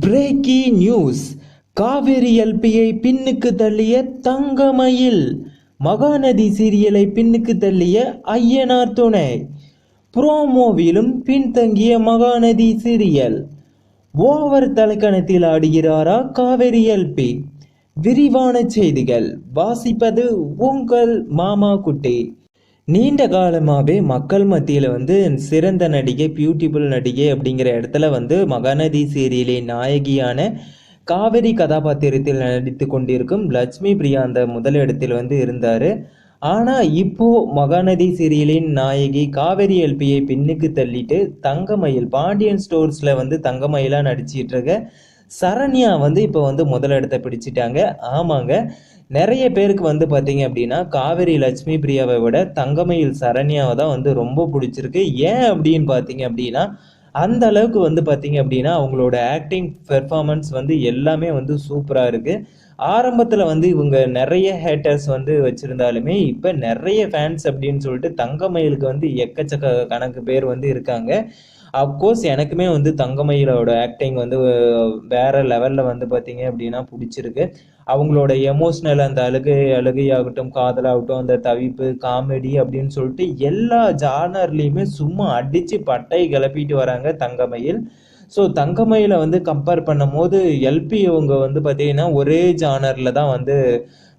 பிரேக்கி news Kaveri எல்பியை பின்னுக்கு தள்ளிய தங்கமயில். மகாநதி சீரியலை பின்னுக்கு தள்ளிய ஐயனார் துணை. புரோமோவிலும் பின்தங்கிய மகாநதி சீரியல். ஓவர் தலைக்கணத்தில் ஆடுகிறாரா காவேரி எல்பி. விரிவான செய்திகள். வாசிப்பது உங்கள் மாமா குட்டி நீண்ட காலமாகவே மக்கள் மத்தியில் வந்து சிறந்த நடிகை பியூட்டிஃபுல் நடிகை அப்படிங்கிற இடத்துல வந்து மகாநதி சீரியலே நாயகியான காவிரி கதாபாத்திரத்தில் நடித்து கொண்டிருக்கும் லட்சுமி பிரியா அந்த முதலிடத்தில் வந்து இருந்தார். ஆனால் இப்போது மகாநதி சீரியலின் நாயகி காவேரி எல்பியை பின்னுக்கு தள்ளிட்டு தங்கமயில் பாண்டியன் ஸ்டோர்ஸில் வந்து தங்கமயிலாக நடிச்சிட்டு இருக்க சரண்யா வந்து இப்போ வந்து முதலிடத்தை பிடிச்சிட்டாங்க. ஆமாங்க. நிறைய பேருக்கு வந்து பார்த்தீங்க அப்படின்னா காவேரி லட்சுமி பிரியாவை விட தங்கமயில் சரண்யாவை தான் வந்து ரொம்ப பிடிச்சிருக்கு. ஏன் அப்படின்னு பார்த்தீங்க அப்படின்னா அந்த அளவுக்கு வந்து பார்த்தீங்க அப்படின்னா அவங்களோட ஆக்டிங் பெர்ஃபார்மன்ஸ் வந்து எல்லாமே வந்து சூப்பராக இருக்குது ஆரம்பத்தில் வந்து இவங்க நிறைய ஹேட்டர்ஸ் வந்து வச்சுருந்தாலுமே இப்போ நிறைய ஃபேன்ஸ் அப்படின்னு சொல்லிட்டு தங்கமயிலுக்கு வந்து எக்கச்சக்க கணக்கு பேர் வந்து இருக்காங்க. அப்கோர்ஸ் எனக்குமே வந்து தங்கமயிலோட ஆக்டிங் வந்து வேற லெவலில் வந்து பார்த்தீங்க அப்படின்னா பிடிச்சிருக்கு. அவங்களோட எமோஷ்னல் அந்த அழுகை அழுகையாகட்டும் காதலாகட்டும் அந்த தவிப்பு காமெடி அப்படின்னு சொல்லிட்டு எல்லா ஜானர்லேயுமே சும்மா அடித்து பட்டை கிளப்பிட்டு வராங்க தங்கமயில். ஸோ தங்கமயில வந்து கம்பேர் பண்ணும் போது எல்பி இவங்க வந்து பார்த்தீங்கன்னா ஒரே ஜானரில் தான் வந்து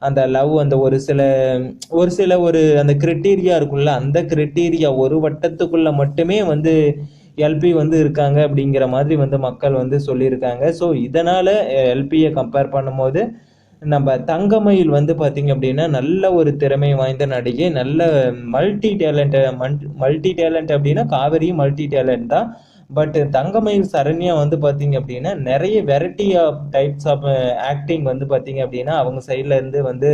அந்த லவ் அந்த ஒரு சில ஒரு சில ஒரு அந்த கிரிட்டீரியா இருக்குல்ல அந்த கிரிட்டீரியா ஒரு வட்டத்துக்குள்ள மட்டுமே வந்து எல்பி வந்து இருக்காங்க அப்படிங்கிற மாதிரி வந்து மக்கள் வந்து சொல்லியிருக்காங்க. ஸோ இதனால் எல்பியை கம்பேர் பண்ணும்போது நம்ம தங்கமயில் வந்து பார்த்திங்க அப்படின்னா நல்ல ஒரு திறமை வாய்ந்த நடிகை நல்ல மல்டி டேலண்ட் மல்டி டேலண்ட் அப்படின்னா காவேரியும் மல்டி டேலண்ட் தான். பட் தங்கமயில் சரண்யா வந்து பார்த்தீங்க அப்படின்னா நிறைய variety of types of acting வந்து பார்த்தீங்க அப்படின்னா அவங்க சைட்லேருந்து வந்து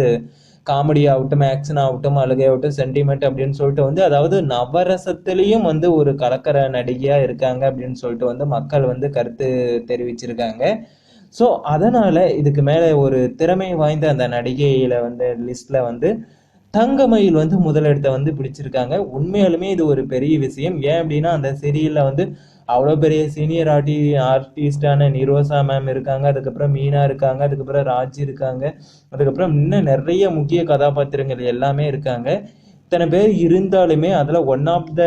காமெடி ஆகட்டும் ஆக்ஷன் ஆகட்டும் அழுகை ஆகட்டும் சென்டிமெண்ட் அப்படின்னு சொல்லிட்டு வந்து அதாவது நவரசத்துலேயும் வந்து ஒரு கலக்கர நடிகையாக இருக்காங்க அப்படின்னு சொல்லிட்டு வந்து மக்கள் வந்து கருத்து தெரிவிச்சிருக்காங்க. ஸோ அதனால் இதுக்கு மேலே ஒரு திறமை வாய்ந்த அந்த நடிகையில் வந்து லிஸ்ட்டில் வந்து தங்கமயில் வந்து முதலிடத்தை வந்து பிடிச்சிருக்காங்க. உண்மையாலுமே இது ஒரு பெரிய விஷயம். ஏன் அப்படின்னா அந்த சீரியலில் வந்து அவ்வளோ பெரிய சீனியர் ஆர்டி ஆர்டிஸ்டான நிரோசா மேம் இருக்காங்க. அதுக்கப்புறம் மீனா இருக்காங்க. அதுக்கப்புறம் ராஜ் இருக்காங்க. அதுக்கப்புறம் இன்னும் நிறைய முக்கிய கதாபாத்திரங்கள் எல்லாமே இருக்காங்க. இத்தனை பேர் இருந்தாலுமே அதில் ஒன் ஆஃப் த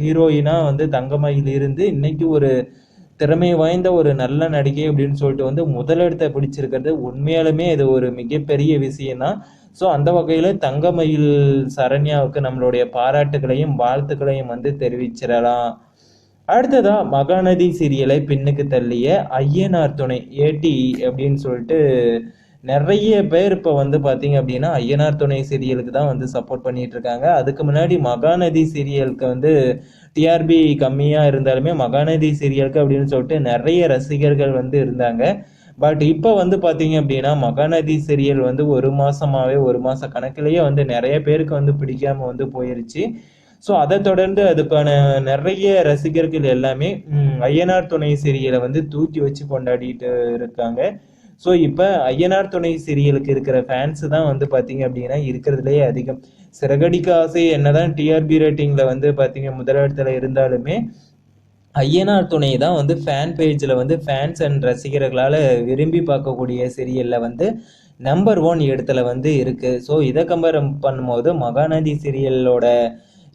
ஹீரோயினாக வந்து தங்கமயில் இருந்து இன்னைக்கு ஒரு திறமை வாய்ந்த ஒரு நல்ல நடிகை அப்படின்னு சொல்லிட்டு வந்து முதலிடத்தை பிடிச்சிருக்கிறது. உண்மையாலுமே இது ஒரு மிகப்பெரிய விஷயம்தான். ஸோ அந்த வகையில் தங்கமயில் சரண்யாவுக்கு நம்மளுடைய பாராட்டுகளையும் வாழ்த்துக்களையும் வந்து தெரிவிச்சிடலாம். அடுத்ததா மகாநதி சீரியலை பின்னுக்கு தள்ளிய ஐயனார் துணை ஏடி அப்படின்னு சொல்லிட்டு நிறைய பேர் இப்போ வந்து பார்த்தீங்க அப்படின்னா ஐயனார் துணை சீரியலுக்கு தான் வந்து சப்போர்ட் பண்ணிட்டு இருக்காங்க. அதுக்கு முன்னாடி மகாநதி சீரியலுக்கு வந்து டிஆர்பி கம்மியாக இருந்தாலுமே மகாநதி சீரியலுக்கு அப்படின்னு சொல்லிட்டு நிறைய ரசிகர்கள் வந்து இருந்தாங்க. பட் இப்போ வந்து பார்த்தீங்க அப்படின்னா மகாநதி சீரியல் வந்து ஒரு மாசமாவே ஒரு மாச கணக்கிலேயே வந்து நிறைய பேருக்கு வந்து பிடிக்காம வந்து போயிருச்சு. ஸோ அதை தொடர்ந்து அதுக்கான நிறைய ரசிகர்கள் எல்லாமே ஐயனார் துணை சீரியலை வந்து தூக்கி வச்சு கொண்டாடிட்டு இருக்காங்க. ஸோ இப்போ ஐயனார் துணை சீரியலுக்கு இருக்கிற ஃபேன்ஸ் தான் வந்து பார்த்தீங்க அப்படின்னா இருக்கிறதுலேயே அதிகம். சிறகடிக்க ஆசை என்னதான் டிஆர்பி ரேட்டிங்கில் வந்து பார்த்தீங்க முதலிடத்துல இருந்தாலுமே ஐயனார் துணை தான் வந்து ஃபேன் பேஜில் வந்து ஃபேன்ஸ் அண்ட் ரசிகர்களால் விரும்பி பார்க்கக்கூடிய சீரியலில் வந்து நம்பர் ஒன் இடத்துல வந்து இருக்குது ஸோ இதை கம்பேர் பண்ணும்போது மகாநதி சீரியலோட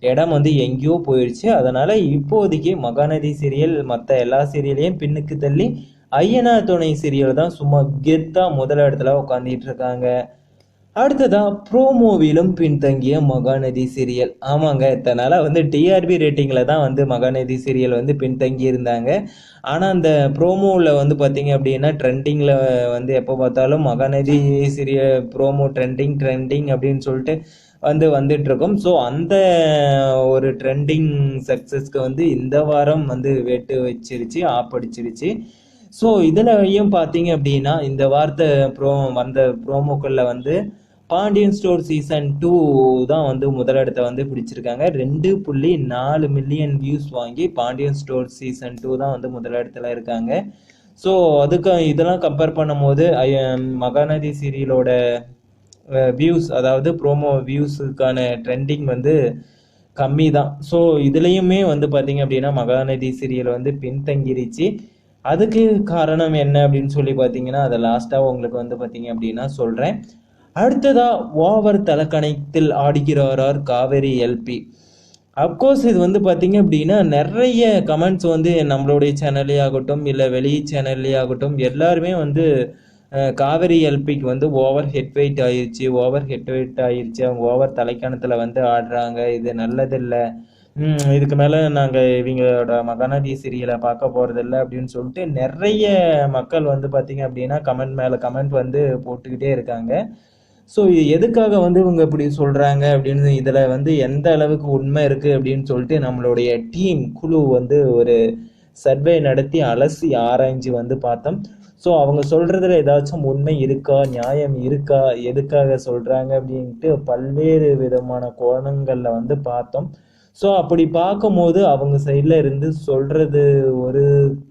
இடம் வந்து எங்கேயோ போயிடுச்சு அதனால் இப்போதைக்கு மகாநதி சீரியல் மற்ற எல்லா சீரியலையும் பின்னுக்கு தள்ளி ஐயனா துணை சீரியல் தான் சும்மா கெத்தாக முதல் இடத்துல உட்காந்துட்டு இருக்காங்க. அடுத்ததா ப்ரோமோவிலும் பின்தங்கிய மகாநதி சீரியல். ஆமாங்க இத்தனால வந்து டிஆர்பி ரேட்டிங்கில் தான் வந்து மகாநதி சீரியல் வந்து பின்தங்கி இருந்தாங்க. ஆனால் அந்த ப்ரோமோவில் வந்து பார்த்தீங்க அப்படின்னா ட்ரெண்டிங்கில் வந்து எப்போ பார்த்தாலும் Mahanadhi serial promo trending trending அப்படின்னு சொல்லிட்டு வந்து வந்துட்டு இருக்கும் ஸோ அந்த ஒரு ட்ரெண்டிங் சக்ஸஸ்க்கு வந்து இந்த வாரம் வந்து வெட்டு வச்சிருச்சு ஆப்படிச்சிருச்சு. ஸோ இதுலயும் பார்த்தீங்க அப்படின்னா இந்த வார்த்தை ப்ரோ வந்த ப்ரோமோக்களில் வந்து பாண்டியன் ஸ்டோர் சீசன் டூ தான் வந்து முதலிடத்தை வந்து பிடிச்சிருக்காங்க. ரெண்டு புள்ளி நாலு மில்லியன் வியூஸ் வாங்கி பாண்டியன் ஸ்டோர் சீசன் டூ தான் வந்து முதலிடத்துல இருக்காங்க. ஸோ அதுக்கு இதெல்லாம் கம்பேர் பண்ணும்போது மகாநதி சீரியலோட வியூஸ் அதாவது ப்ரோமோ வியூஸுக்கான ட்ரெண்டிங் வந்து கம்மி தான் ஸோ இதுலேயுமே வந்து பார்த்தீங்க அப்படின்னா மகாநதி சீரியல் வந்து பின்தங்கிருச்சு. அதுக்கு காரணம் என்ன அப்படின்னு சொல்லி பார்த்தீங்கன்னா அதை லாஸ்ட்டாக உங்களுக்கு வந்து பார்த்தீங்க அப்படின்னா சொல்கிறேன் அடுத்ததா ஓவர் தலக்கணத்தில் ஆடுகிறாரார் காவேரி எல்பி அப்கோர்ஸ் இது வந்து பார்த்தீங்க அப்படின்னா நிறைய கமெண்ட்ஸ் வந்து நம்மளுடைய சேனல்லே ஆகட்டும் இல்லை வெளி சேனல்லே ஆகட்டும் எல்லாருமே வந்து காவேரி எல்பிக்கு வந்து ஓவர் ஹெட் வெயிட் ஆயிடுச்சு ஓவர் ஹெட் வெயிட் ஆயிடுச்சு அவங்க ஓவர் தலைக்கணத்தில் வந்து ஆடுறாங்க. இது நல்லதில்லை. இதுக்கு மேலே நாங்கள் இவங்களோட மகாநதி சீரியலை பார்க்க போகிறதில்ல அப்படின்னு சொல்லிட்டு நிறைய மக்கள் வந்து பார்த்திங்க அப்படின்னா கமெண்ட் மேலே கமெண்ட் வந்து போட்டுக்கிட்டே இருக்காங்க. ஸோ இது எதுக்காக வந்து இவங்க இப்படி சொல்கிறாங்க அப்படின்னு இதில் வந்து எந்த அளவுக்கு உண்மை இருக்குது அப்படின்னு சொல்லிட்டு நம்மளுடைய டீம் குழு வந்து ஒரு சர்வே நடத்தி அலசி ஆராய்ஞ்சு வந்து பார்த்தோம். ஸோ அவங்க சொல்கிறதுல ஏதாச்சும் உண்மை இருக்கா? நியாயம் இருக்கா? எதுக்காக சொல்கிறாங்க அப்படின்ட்டு பல்வேறு விதமான கோணங்களில் வந்து பார்த்தோம். ஸோ அப்படி பார்க்கும்போது அவங்க சைடில் இருந்து சொல்கிறது ஒரு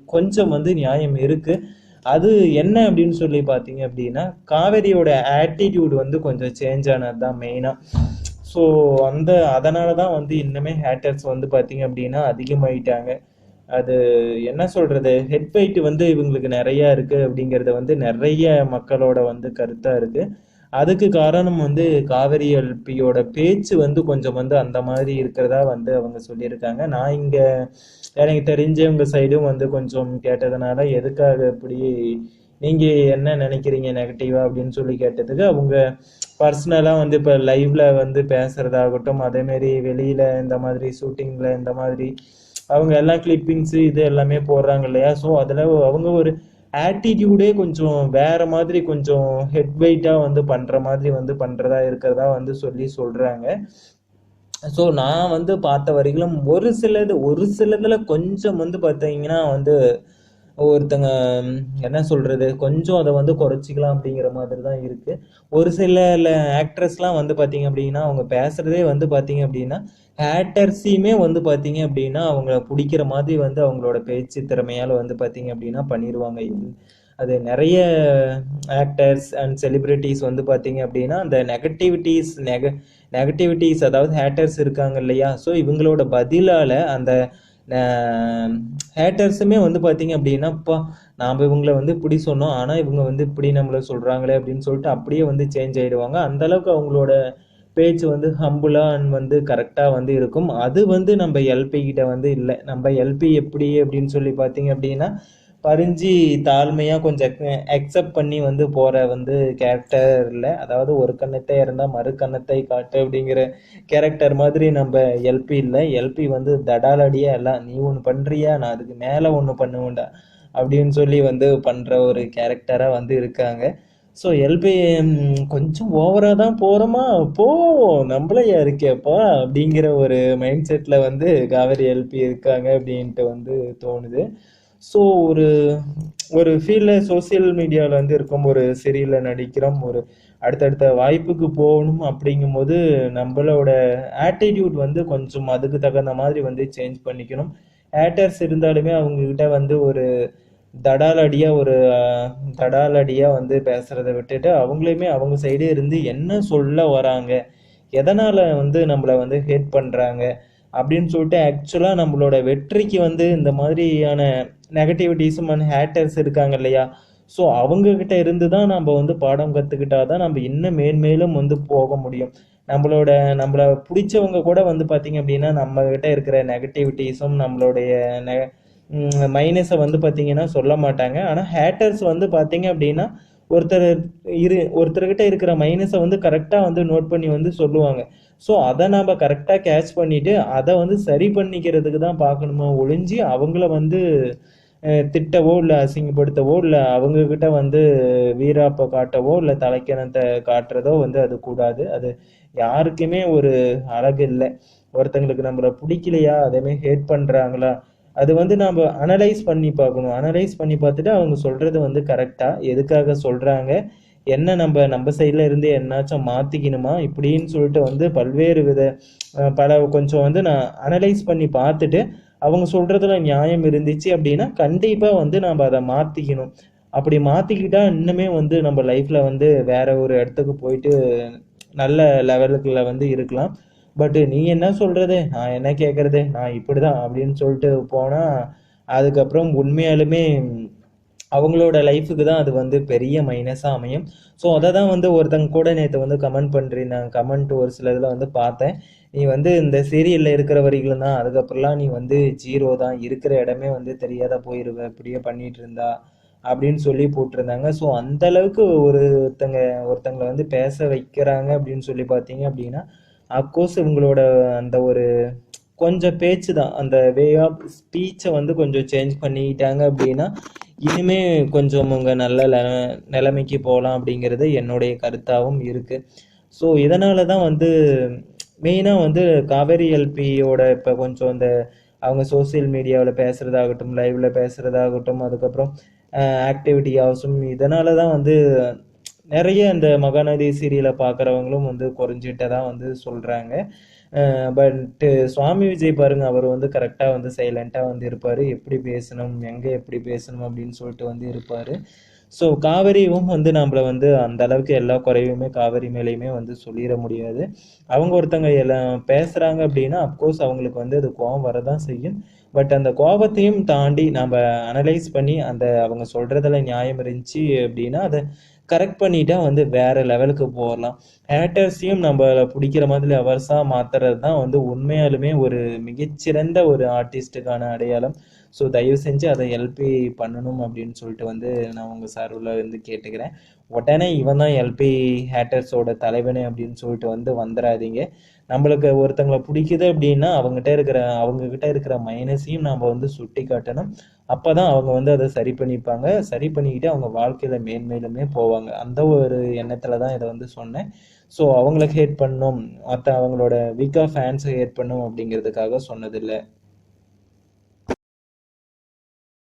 கொஞ்சம் வந்து நியாயம் இருக்குது அது என்ன அப்படின்னு சொல்லி பார்த்தீங்க அப்படின்னா காவேரியோட ஆட்டிடியூட் வந்து கொஞ்சம் சேஞ்ச் ஆனது தான் மெயினாக ஸோ அந்த அதனால தான் வந்து இன்னுமே ஹேட்டர்ஸ் வந்து பார்த்தீங்க அப்படின்னா அதிகமாயிட்டாங்க. அது என்ன சொல்றது? ஹெட் வெயிட் வந்து இவங்களுக்கு நிறைய இருக்கு அப்படிங்கிறத வந்து நிறைய மக்களோட வந்து கருத்தா இருக்கு. அதுக்கு காரணம் வந்து காவேரி எல்பியோட பேச்சு வந்து கொஞ்சம் வந்து அந்த மாதிரி இருக்கிறதா வந்து அவங்க சொல்லியிருக்காங்க. நான் இங்க எனக்கு தெரிஞ்சவங்க சைடும் வந்து கொஞ்சம் கேட்டதுனால எதுக்காக இப்படி நீங்க என்ன நினைக்கிறீங்க நெகட்டிவா அப்படின்னு சொல்லி கேட்டதுக்கு அவங்க பர்சனலா வந்து இப்ப லைவ்ல வந்து பேசுறதாகட்டும் அதே மாதிரி வெளியில இந்த மாதிரி ஷூட்டிங்ல இந்த மாதிரி அவங்க எல்லாம் கிளிப்பிங்ஸு இது எல்லாமே போடுறாங்க இல்லையா? ஸோ அதில் அவங்க ஒரு ஆட்டிடியூடே கொஞ்சம் வேற மாதிரி கொஞ்சம் ஹெட் வெயிட்டாக வந்து பண்ணுற மாதிரி வந்து பண்ணுறதா இருக்கிறதா வந்து சொல்லி சொல்கிறாங்க ஸோ நான் வந்து பார்த்த வரைக்கும் ஒரு சிலது ஒரு சிலதில் கொஞ்சம் வந்து பார்த்தீங்கன்னா வந்து ஒருத்தங்க என்ன சொல்றது கொஞ்சம் அதை வந்து குறைச்சிக்கலாம் அப்படிங்கிற மாதிரி தான் இருக்கு. ஒரு சில ஆக்ட்ரஸ்லாம் வந்து பார்த்தீங்க அப்படின்னா அவங்க பேசுறதே வந்து பார்த்தீங்க அப்படின்னா ஹேட்டர்ஸையுமே வந்து பார்த்தீங்க அப்படின்னா அவங்கள பிடிக்கிற மாதிரி வந்து அவங்களோட பேச்சு திறமையால் வந்து பார்த்தீங்க அப்படின்னா பண்ணிடுவாங்க அது நிறைய ஆக்டர்ஸ் அண்ட் செலிப்ரிட்டிஸ் வந்து பார்த்தீங்க அப்படின்னா அந்த நெகட்டிவிட்டிஸ் நெக நெகட்டிவிட்டிஸ் அதாவது ஹேட்டர்ஸ் இருக்காங்க இல்லையா? ஸோ இவங்களோட பதிலால் அந்த ஹேட்டர்ஸுமே வந்து பார்த்தீங்க அப்படின்னா அப்பா நாம் இவங்களை வந்து இப்படி சொன்னோம் ஆனால் இவங்க வந்து இப்படி நம்மளை சொல்கிறாங்களே அப்படின்னு சொல்லிட்டு அப்படியே வந்து சேஞ்ச் ஆகிடுவாங்க அந்த அளவுக்கு அவங்களோட பேச்சு வந்து ஹம்புலாக அண்ட் வந்து கரெக்டாக வந்து இருக்கும். அது வந்து நம்ம எல்பி கிட்ட வந்து இல்லை. நம்ம எல்பி எப்படி அப்படின்னு சொல்லி பார்த்தீங்க அப்படின்னா பறிஞ்சு தாழ்மையாக கொஞ்சம் அக்செப்ட் பண்ணி வந்து போகிற வந்து கேரக்டர் இல்லை. அதாவது ஒரு கண்ணத்தை இருந்தால் மறு கண்ணத்தை காட்டு அப்படிங்கிற கேரக்டர் மாதிரி நம்ம எல்பி இல்லை. எல்பி வந்து தடாலடியாக எல்லாம் நீ ஒன்று பண்ணுறியா நான் அதுக்கு மேலே ஒன்று பண்ணுவேன்டா. அப்படின்னு சொல்லி வந்து பண்ணுற ஒரு கேரக்டராக வந்து இருக்காங்க. ஸோ எல்பி கொஞ்சம் ஓவராக தான் போகிறோமா போவோம் நம்மளே இருக்கேப்பா அப்படிங்கிற ஒரு மைண்ட் செட்டில் வந்து காவேரி எல்பி இருக்காங்க அப்படின்ட்டு வந்து தோணுது. ஸோ ஒரு ஒரு ஃபீல்டில் சோஷியல் மீடியாவில் வந்து இருக்கும் ஒரு சீரியலில் நடிக்கிறோம். ஒரு அடுத்தடுத்த வாய்ப்புக்கு போகணும் அப்படிங்கும்போது நம்மளோட ஆட்டிடியூட் வந்து கொஞ்சம் அதுக்கு தகுந்த மாதிரி வந்து சேஞ்ச் பண்ணிக்கணும். ஆக்டர்ஸ் இருந்தாலுமே அவங்கக்கிட்ட வந்து ஒரு தடாலடியாக ஒரு தடாலடியாக வந்து பேசுகிறத விட்டுட்டு அவங்களையுமே அவங்க சைடே இருந்து என்ன சொல்ல வராங்க எதனால் வந்து நம்மளை வந்து ஹேட் பண்ணுறாங்க அப்படின்னு சொல்லிட்டு ஆக்சுவலாக நம்மளோட வெற்றிக்கு வந்து இந்த மாதிரியான நெகட்டிவிட்டிஸும் அண்ட் ஹேட்டர்ஸ் இருக்காங்க இல்லையா? ஸோ அவங்கக்கிட்ட இருந்து தான் நம்ம வந்து பாடம் கற்றுக்கிட்டா தான் நம்ம இன்னும் மேன்மேலும் வந்து போக முடியும். நம்மளோட நம்மளை பிடிச்சவங்க கூட வந்து பார்த்திங்க அப்படின்னா நம்மக்கிட்ட இருக்கிற நெகட்டிவிட்டிஸும் நம்மளுடைய நெ மைனஸை வந்து பார்த்தீங்கன்னா சொல்ல மாட்டாங்க. ஆனால் ஹேட்டர்ஸ் வந்து பார்த்திங்க அப்படின்னா ஒருத்தர் இரு ஒருத்தர்கிட்ட இருக்கிற மைனஸை வந்து கரெக்டாக வந்து நோட் பண்ணி வந்து சொல்லுவாங்க. ஸோ அதை நாம் கரெக்டாக கேட்ச் பண்ணிவிட்டு அதை வந்து சரி பண்ணிக்கிறதுக்கு தான் பார்க்கணுமா ஒழிஞ்சு அவங்கள வந்து திட்டவோ இல்லை அசிங்கப்படுத்தவோ இல்லை அவங்கக்கிட்ட வந்து வீராப்பை காட்டவோ இல்லை தலைக்கணத்தை காட்டுறதோ வந்து அது கூடாது. அது யாருக்குமே ஒரு அழகு இல்லை. ஒருத்தங்களுக்கு நம்மளை பிடிக்கலையா அதேமாரி ஹேட் பண்ணுறாங்களா அது வந்து நாம் அனலைஸ் பண்ணி பார்க்கணும். அனலைஸ் பண்ணி பார்த்துட்டு அவங்க சொல்கிறது வந்து கரெக்டாக எதுக்காக சொல்கிறாங்க என்ன நம்ம நம்ம சைடில் இருந்து என்னாச்சும் மாற்றிக்கணுமா இப்படின்னு சொல்லிட்டு வந்து பல்வேறு வித பல கொஞ்சம் வந்து நான் அனலைஸ் பண்ணி பார்த்துட்டு அவங்க சொல்கிறதுல நியாயம் இருந்துச்சு அப்படின்னா கண்டிப்பாக வந்து நம்ம அதை மாற்றிக்கணும் அப்படி மாற்றிக்கிட்டா இன்னுமே வந்து நம்ம லைஃப்பில் வந்து வேற ஒரு இடத்துக்கு போயிட்டு நல்ல லெவலுக்குள்ள வந்து இருக்கலாம். பட் நீ என்ன சொல்கிறது நான் என்ன கேட்கறது நான் இப்படி தான் அப்படின்னு சொல்லிட்டு போனால் அதுக்கப்புறம் உண்மையாலுமே அவங்களோட லைஃபுக்கு தான் அது வந்து பெரிய மைனஸாக அமையும். ஸோ அதை தான் வந்து ஒருத்தங்க கூட நேற்று வந்து கமெண்ட் பண்ணுறீங்க கமெண்ட் ஒரு சில இதில் வந்து பார்த்தேன். நீ வந்து இந்த சீரியலில் இருக்கிற வரைக்கும் தான். அதுக்கப்புறம்லாம் நீ வந்து ஜீரோ தான். இருக்கிற இடமே வந்து தெரியாத போயிடுவ இப்படியே பண்ணிட்டு இருந்தா அப்படின்னு சொல்லி போட்டிருந்தாங்க. ஸோ அந்த அளவுக்கு ஒருத்தங்க ஒருத்தங்களை வந்து பேச வைக்கிறாங்க அப்படின்னு சொல்லி பார்த்தீங்க அப்படின்னா அப்கோர்ஸ் இவங்களோட அந்த ஒரு கொஞ்சம் பேச்சு தான். அந்த வே ஆஃப் ஸ்பீச்சை வந்து கொஞ்சம் சேஞ்ச் பண்ணிக்கிட்டாங்க அப்படின்னா இனிமே கொஞ்சம் அவங்க நல்ல நிலைமைக்கு போகலாம் அப்படிங்கிறது என்னுடைய கருத்தாகவும் இருக்குது ஸோ இதனால தான் வந்து மெயினாக வந்து காவேரி எல்பியோட இப்போ கொஞ்சம் இந்த அவங்க சோஷியல் மீடியாவில் பேசுகிறதாகட்டும் லைவில் பேசுகிறதாகட்டும் அதுக்கப்புறம் ஆக்டிவிட்டி ஹவுஸும் இதனால தான் வந்து நிறைய இந்த மகாநதி சீரியலை பார்க்குறவங்களும் வந்து குறைஞ்சிட்டதா வந்து சொல்கிறாங்க பட்டு சுவாமி விஜய் பாருங்க அவர் வந்து கரெக்டாக வந்து சைலண்ட்டாக வந்து இருப்பார். எப்படி பேசணும் எங்கே எப்படி பேசணும் அப்படின்னு சொல்லிட்டு வந்து இருப்பார். ஸோ காவேரியும் வந்து நம்மளை வந்து அந்த அளவுக்கு எல்லா குறையுமே காவேரி மேலேயுமே வந்து சொல்லிட முடியாது. அவங்க ஒருத்தங்க எல்லாம் பேசுகிறாங்க அப்படின்னா அப்கோர்ஸ் அவங்களுக்கு வந்து அது கோபம் வரதான் செய்யும். பட் அந்த கோபத்தையும் தாண்டி நம்ம அனலைஸ் பண்ணி அந்த அவங்க சொல்கிறதுல நியாயம் இருந்துச்சு அப்படின்னா அதை கரெக்ட் பண்ணிட்டா வந்து வேற லெவலுக்கு போகலாம். ஆக்டர்ஸையும் நம்ம பிடிக்கிற மாதிரி அவர்ஸாக மாத்துறது தான் வந்து உண்மையாலுமே ஒரு மிகச்சிறந்த ஒரு ஆர்டிஸ்ட்டுக்கான அடையாளம். ஸோ தயவு செஞ்சு அதை எல்பி பண்ணணும் அப்படின்னு சொல்லிட்டு வந்து நான் உங்கள் சார்பில் வந்து கேட்டுக்கிறேன். உடனே இவன் தான் எல்பி ஹேட்டர்ஸோட தலைவனே அப்படின்னு சொல்லிட்டு வந்து வந்துடாதீங்க நம்மளுக்கு ஒருத்தங்களை பிடிக்குது அப்படின்னா அவங்ககிட்ட இருக்கிற அவங்கக்கிட்ட இருக்கிற மைனஸையும் நாம் வந்து சுட்டி காட்டணும். அப்போ தான் அவங்க வந்து அதை சரி பண்ணிப்பாங்க. சரி பண்ணிக்கிட்டு அவங்க வாழ்க்கையில் மேன்மேலுமே போவாங்க. அந்த ஒரு எண்ணத்தில் தான் இதை வந்து சொன்னேன். ஸோ அவங்கள ஹேட் பண்ணும். மற்ற அவங்களோட வீக்காக ஃபேன்ஸை ஹேட் பண்ணணும் அப்படிங்கிறதுக்காக சொன்னதில்லை.